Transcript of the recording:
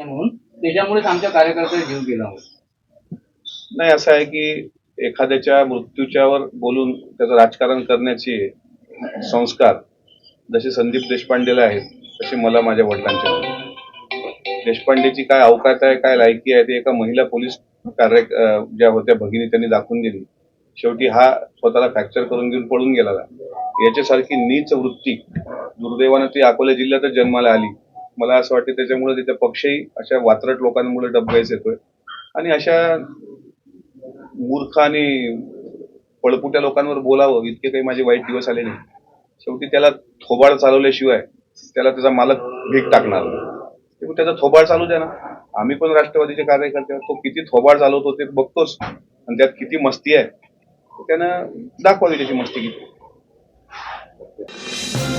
आहे म्हणून त्याच्यामुळेच आमच्या कार्यकर्त्याने जीव गेला होता. नाही असं आहे की एखाद्याच्या मृत्यूच्यावर बोलून त्याचं राजकारण करण्याचे संस्कार जसे संदीप देशपांडेला आहेत तसे मला माझ्या वडिलांचे देशपांडेची काय अवकात आहे काय लायकी आहे ते एका महिला पोलीस कार्य ज्या होत्या भगिनी त्यांनी दाखवून दिली. शेवटी हा स्वतःला फ्रॅक्चर करून घेऊन पळून गेला याच्यासारखी नीच वृत्ती दुर्दैवानं ती अकोला जिल्ह्यातच जन्माला आली. मला असं वाटतं त्याच्यामुळे तिथे पक्षही अशा वात्रट लोकांमुळे डबगाईच येतोय. आणि अशा मूर्ख आणि पळपुट्या लोकांवर बोलावं इतके काही माझे वाईट दिवस आले नाही शेवटी त्याला थोबाड चालवल्याशिवाय त्याला त्याचा मालक भीक टाकणार नाही. त्याचा थोबाड चालू द्या ना. आम्ही पण राष्ट्रवादीचे कार्यकर्ते तो किती थोबाड चालवतो ते बघतोच. आणि त्यात किती मस्ती आहे. त्यानं दाखवावी त्याची मस्ती किती.